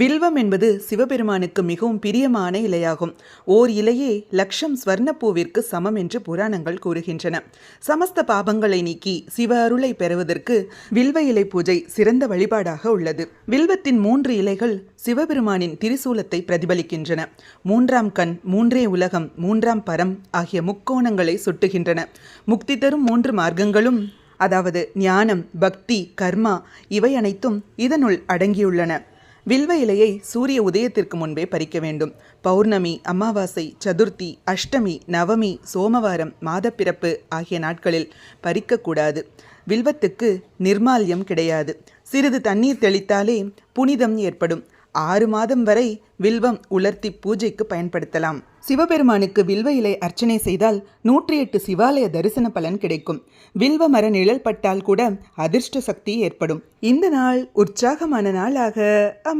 வில்வம் என்பது சிவபெருமானுக்கு மிகவும் பிரியமான இலையாகும். ஓர் இலையே லட்சம் ஸ்வர்ணப்பூவிற்கு சமம் என்று புராணங்கள் கூறுகின்றன. சமஸ்த பாபங்களை நீக்கி சிவ அருளை பெறுவதற்கு வில்வ இலை பூஜை சிறந்த வழிபாடாக உள்ளது. வில்வத்தின் மூன்று இலைகள் சிவபெருமானின் திரிசூலத்தை பிரதிபலிக்கின்றன. மூன்றாம் கண் மூன்றே உலகம் மூன்றாம் பரம் ஆகிய முக்கோணங்களை சுட்டுகின்றன. முக்தி தரும் மூன்று மார்க்கங்களும் அதாவது ஞானம் பக்தி கர்மா இவை அனைத்தும் இதனுள் அடங்கியுள்ளன. வில்வ இலையை சூரிய உதயத்திற்கு முன்பே பறிக்க வேண்டும். பௌர்ணமி அமாவாசை சதுர்த்தி அஷ்டமி நவமி சோமவாரம் மாதப்பிறப்பு ஆகிய நாட்களில் பறிக்கக்கூடாது வில்வத்துக்கு நிர்மால்யம் கிடையாது. சிறிது தண்ணீர் தெளித்தாலே புனிதம் ஏற்படும். ஆறு மாதம் வரை வில்வம் உலர்த்தி பூஜைக்கு பயன்படுத்தலாம். சிவபெருமானுக்கு வில்வ இலை அர்ச்சனை செய்தால் நூற்றி எட்டு சிவாலய தரிசன பலன் கிடைக்கும். வில்வ மர நிழல் பட்டால் கூட அதிர்ஷ்ட சக்தி ஏற்படும். இந்த நாள் உற்சாகமான நாளாக அமை